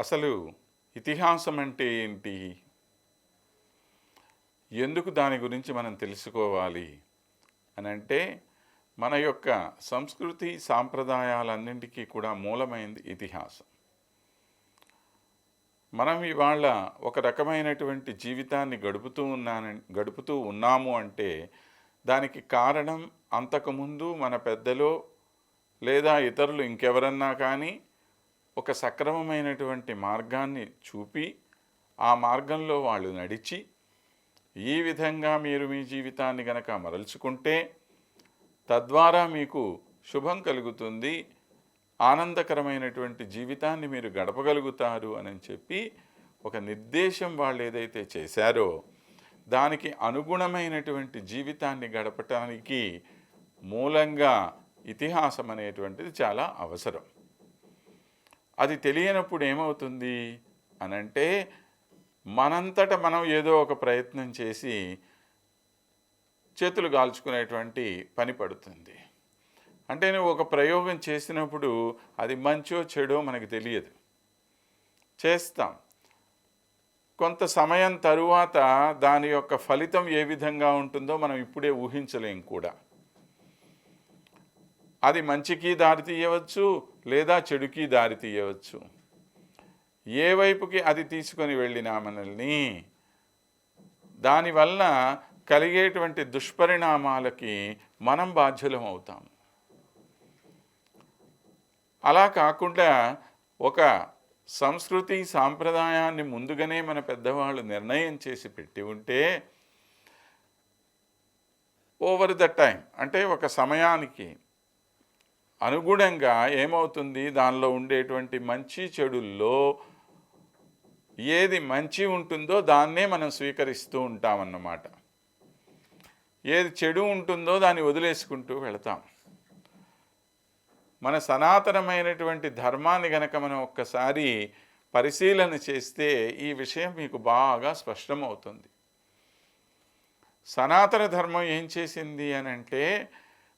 అసలు ఇతిహాసం అంటే ఏంటి? ఎందుకు దాని గురించి మనం తెలుసుకోవాలి? అని అంటే మన యొక్క సంస్కృతి సాంప్రదాయాలన్నింటికీ కూడా మూలమైంది ఇతిహాసం. మనం ఇవాళ ఒక రకమైనటువంటి జీవితాన్ని గడుపుతూ ఉన్నాన గడుపుతూ ఉన్నాము అంటే దానికి కారణం అంతకుముందు మన పెద్దలో లేదా ఇతరులు ఇంకెవరన్నా కానీ ఒక సక్రమమైనటువంటి మార్గాన్ని చూపి ఆ మార్గంలో వాళ్ళు నడిచి ఈ విధంగా మీరు మీ జీవితాన్ని గనక మరల్చుకుంటే తద్వారా మీకు శుభం కలుగుతుంది ఆనందకరమైనటువంటి జీవితాన్ని మీరు గడపగలుగుతారు అని చెప్పి ఒక నిర్దేశం వాళ్ళు ఏదైతే చేశారో దానికి అనుగుణమైనటువంటి జీవితాన్ని గడపటానికి మూలంగా ఇతిహాసం అనేటువంటిది చాలా అవసరం. అది తెలియనప్పుడు ఏమవుతుంది అనంటే మనంతట మనం ఏదో ఒక ప్రయత్నం చేసి చేతులు గాల్చుకునేటువంటి పని పడుతుంది. అంటే నువ్వు ఒక ప్రయోగం చేసినప్పుడు అది మంచో చెడో మనకు తెలియదు. చేస్తాం. కొంత సమయం తరువాత దాని యొక్క ఫలితం ఏ విధంగా ఉంటుందో మనం ఇప్పుడే ఊహించలేం కూడా. అది మంచికి దారి తీయవచ్చు లేదా చెడుకి దారి తీయవచ్చు. ఏ వైపుకి అది తీసుకొని వెళ్ళినా మనల్ని దానివల్ల కలిగేటువంటి దుష్పరిణామాలకి మనం బాధ్యులం అవుతాం. అలా కాకుండా ఒక సంస్కృతి సాంప్రదాయాన్ని ముందుగానే మన పెద్దవాళ్ళు నిర్ణయం చేసి పెట్టి ఉంటే ఓవర్ ద టైం అంటే ఒక సమయానికి అనుగుణంగా ఏమవుతుంది? దానిలో ఉండేటువంటి మంచి చెడుల్లో ఏది మంచి ఉంటుందో దాన్నే మనం స్వీకరిస్తూ ఉంటామన్నమాట. ఏది చెడు ఉంటుందో దాన్ని వదిలేసుకుంటూ వెళతాం. మన సనాతనమైనటువంటి ధర్మాన్ని గనక మనం ఒక్కసారి పరిశీలన చేస్తే ఈ విషయం మీకు బాగా స్పష్టమవుతుంది. సనాతన ధర్మం ఏం చేసింది అని అంటే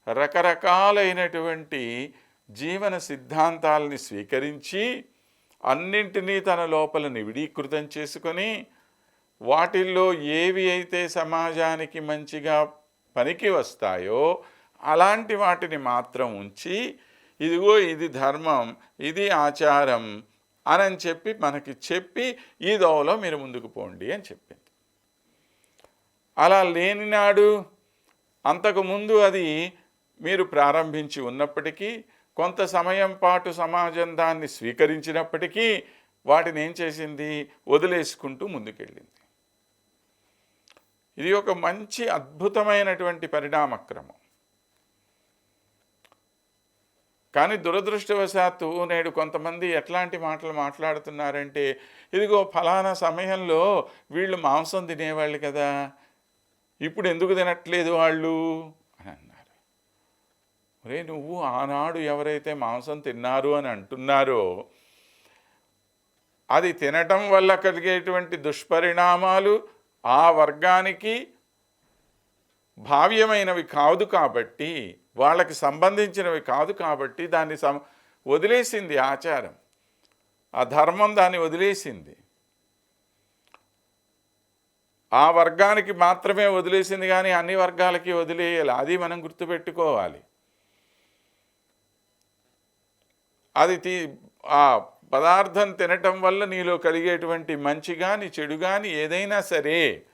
రకరకాలైనటువంటి జీవన సిద్ధాంతాలని స్వీకరించి అన్నింటినీ తన లోపల నివిడీకృతం చేసుకొని వాటిల్లో ఏవి అయితే సమాజానికి మంచిగా పనికి వస్తాయో అలాంటి వాటిని మాత్రం ఉంచి ఇదిగో ఇది ధర్మం ఇది ఆచారం అని చెప్పి మనకి చెప్పి ఈ దోవలో మీరు ముందుకు పోండి అని చెప్పింది. అలా లేనినాడు అంతకుముందు అది మీరు ప్రారంభించి ఉన్నప్పటికీ కొంత సమయం పాటు సమాజం దాన్ని స్వీకరించినప్పటికీ వాటిని ఏం చేసింది? వదిలేసుకుంటూ ముందుకెళ్ళింది. ఇది ఒక మంచి అద్భుతమైనటువంటి పరిణామక్రమం. కానీ దురదృష్టవశాత్తు నేడు కొంతమంది ఎట్లాంటి మాటలు మాట్లాడుతున్నారంటే ఇదిగో ఫలానా సమయంలో వీళ్ళు మాంసం తినేవాళ్ళు కదా ఇప్పుడు ఎందుకు తినట్లేదు వాళ్ళు? అని అన్నారు. రే నువ్వు ఆనాడు ఎవరైతే మాంసం తిన్నారు అని అంటున్నారో అది తినటం వల్ల కలిగేటువంటి దుష్పరిణామాలు ఆ వర్గానికి భావ్యమైనవి కాదు కాబట్టి వాళ్ళకి సంబంధించినవి కాదు కాబట్టి దాన్ని సం వదిలేసింది ఆచారం. ఆ ధర్మం దాన్ని వదిలేసింది. ఆ వర్గానికి మాత్రమే వదిలేసింది కానీ అన్ని వర్గాలకి వదిలేయాలి. అది మనం గుర్తుపెట్టుకోవాలి. అది తీ ఆ పదార్థం తినటం వల్ల నీలో కలిగేటువంటి మంచి కానీ చెడు కానీ ఏదైనా సరే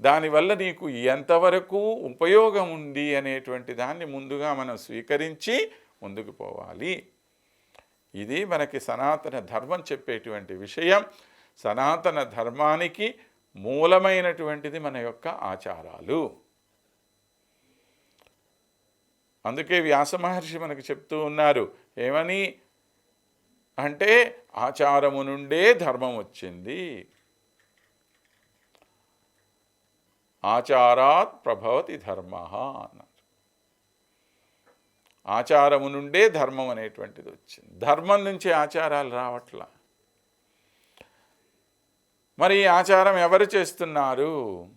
దానివల్ల నీకు ఎంతవరకు ఉపయోగం ఉంది అనేటువంటి దాన్ని ముందుగా మనం స్వీకరించి ముందుకు పోవాలి. ఇది మనకి సనాతన ధర్మం చెప్పేటువంటి విషయం. సనాతన ధర్మానికి మూలమైనటువంటిది మన యొక్క ఆచారాలు. అందుకే వ్యాస మహర్షి మనకు చెప్తూ ఉన్నారు ఏమని? అంటే ఆచారము నుండే ధర్మం వచ్చింది. ఆచారాత్ ప్రభవతి ధర్మ అన్నారు. ఆచారము నుండే ధర్మం అనేటువంటిది వచ్చింది. ధర్మం నుంచి ఆచారాలు రావట్లా. మరి ఈ ఆచారం ఎవరు చేస్తున్నారు?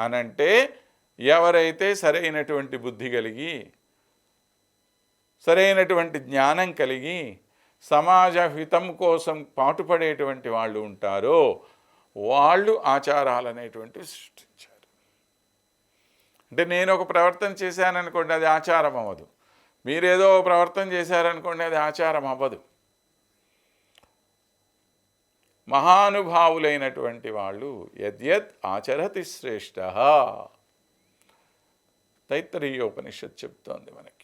అనంటే ఎవరైతే సరైనటువంటి బుద్ధి కలిగి సరైనటువంటి జ్ఞానం కలిగి సమాజ హితం కోసం పాటుపడేటువంటి వాళ్ళు ఉంటారో వాళ్ళు ఆచారాలు అనేటువంటివి సృష్టించారు. అంటే నేను ఒక ప్రవర్తన చేశాననుకోండి అది ఆచారం అవ్వదు. మీరేదో ప్రవర్తన చేశారనుకోండి అది ఆచారం అవ్వదు. మహానుభావులైనటువంటి వాళ్ళు యద్యత్ ఆచరతి శ్రేష్ట తైత్తరీయోపనిషత్ చెప్తోంది మనకి.